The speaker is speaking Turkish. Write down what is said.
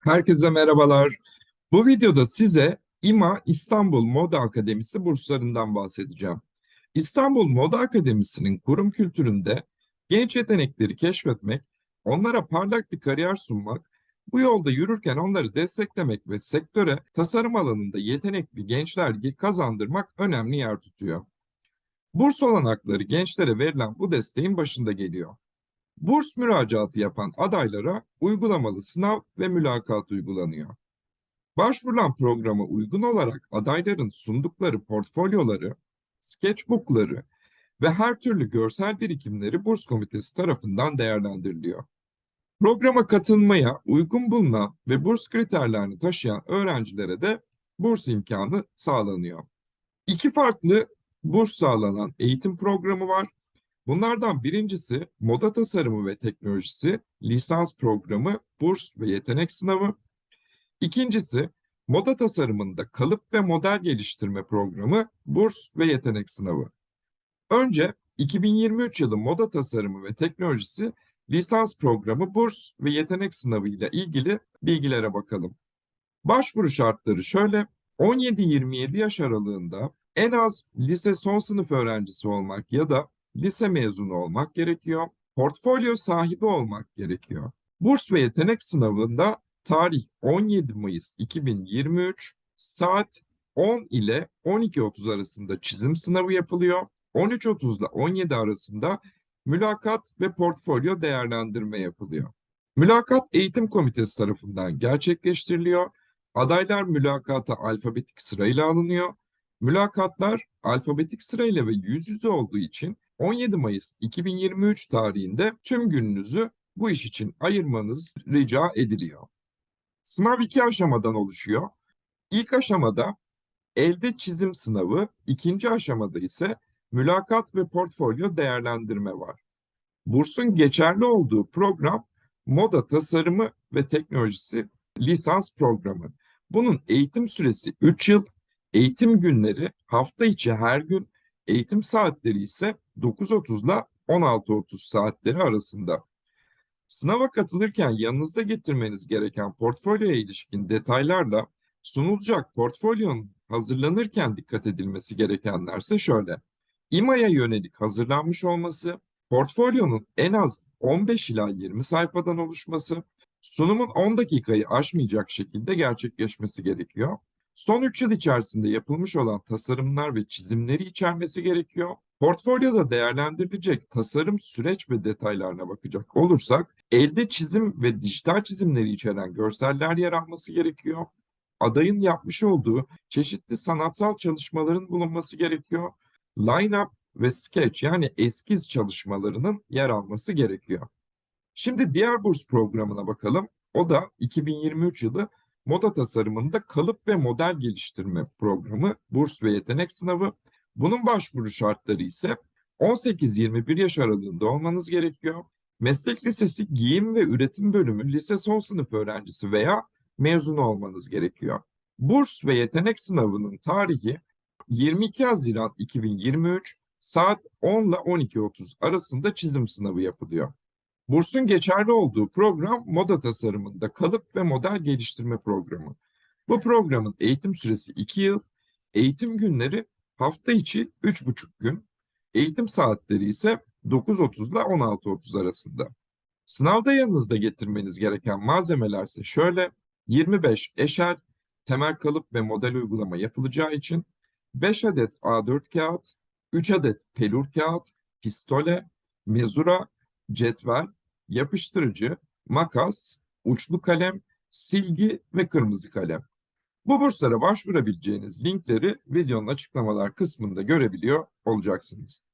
Herkese merhabalar. Bu videoda size İMA İstanbul Moda Akademisi burslarından bahsedeceğim. İstanbul Moda Akademisi'nin kurum kültüründe genç yetenekleri keşfetmek, onlara parlak bir kariyer sunmak, bu yolda yürürken onları desteklemek ve sektöre tasarım alanında yetenekli gençler kazandırmak önemli yer tutuyor. Burs olanakları gençlere verilen bu desteğin başında geliyor. Burs müracaatı yapan adaylara uygulamalı sınav ve mülakat uygulanıyor. Başvurulan programa uygun olarak adayların sundukları portfolyoları, sketchbookları ve her türlü görsel birikimleri burs komitesi tarafından değerlendiriliyor. Programa katılmaya uygun bulunan ve burs kriterlerini taşıyan öğrencilere de burs imkanı sağlanıyor. İki farklı burs sağlanan eğitim programı var. Bunlardan birincisi moda tasarımı ve teknolojisi lisans programı, burs ve yetenek sınavı. İkincisi moda tasarımında kalıp ve model geliştirme programı, burs ve yetenek sınavı. Önce 2023 yılı moda tasarımı ve teknolojisi lisans programı, burs ve yetenek sınavı ile ilgili bilgilere bakalım. Başvuru şartları şöyle. 17-27 yaş aralığında en az lise son sınıf öğrencisi olmak ya da lise mezunu olmak gerekiyor. Portfolyo sahibi olmak gerekiyor. Burs ve yetenek sınavında tarih 17 Mayıs 2023 saat 10 ile 12.30 arasında çizim sınavı yapılıyor. 13.30 ile 17 arasında mülakat ve portfolyo değerlendirme yapılıyor. Mülakat eğitim komitesi tarafından gerçekleştiriliyor. Adaylar mülakata alfabetik sırayla alınıyor. Mülakatlar alfabetik sırayla ve yüz yüze olduğu için 17 Mayıs 2023 tarihinde tüm gününüzü bu iş için ayırmanız rica ediliyor. Sınav iki aşamadan oluşuyor. İlk aşamada elde çizim sınavı, ikinci aşamada ise mülakat ve portfolyo değerlendirme var. Bursun geçerli olduğu program moda tasarımı ve teknolojisi lisans programı. Bunun eğitim süresi 3 yıl, eğitim günleri hafta içi her gün, eğitim saatleri ise 9.30 ile 16.30 saatleri arasında. Sınava katılırken yanınızda getirmeniz gereken portfolyoya ilişkin detaylarla sunulacak portfolyonun hazırlanırken dikkat edilmesi gerekenlerse şöyle. İMA'ya yönelik hazırlanmış olması, portfolyonun en az 15 ila 20 sayfadan oluşması, sunumun 10 dakikayı aşmayacak şekilde gerçekleşmesi gerekiyor. Son 3 yıl içerisinde yapılmış olan tasarımlar ve çizimleri içermesi gerekiyor. Portfolyoda değerlendirilecek tasarım süreç ve detaylarına bakacak olursak, elde çizim ve dijital çizimleri içeren görseller yer alması gerekiyor. Adayın yapmış olduğu çeşitli sanatsal çalışmaların bulunması gerekiyor. Line-up ve sketch yani eskiz çalışmalarının yer alması gerekiyor. Şimdi diğer burs programına bakalım. O da 2023 yılı moda tasarımında kalıp ve model geliştirme programı, burs ve yetenek sınavı. Bunun başvuru şartları ise 18-21 yaş aralığında olmanız gerekiyor. Meslek lisesi giyim ve üretim bölümü lise son sınıf öğrencisi veya mezunu olmanız gerekiyor. Burs ve yetenek sınavının tarihi 22 Haziran 2023 saat 10 ile 12.30 arasında çizim sınavı yapılıyor. Bursun geçerli olduğu program moda tasarımında kalıp ve model geliştirme programı. Bu programın eğitim süresi 2 yıl, eğitim günleri hafta içi 3,5 gün, eğitim saatleri ise 9.30 ile 16.30 arasında. Sınavda yanınızda getirmeniz gereken malzemeler ise şöyle, 25 eşel, temel kalıp ve model uygulama yapılacağı için 5 adet A4 kağıt, 3 adet pelur kağıt, pistole, mezura, cetvel, yapıştırıcı, makas, uçlu kalem, silgi ve kırmızı kalem. Bu burslara başvurabileceğiniz linkleri videonun açıklamalar kısmında görebiliyor olacaksınız.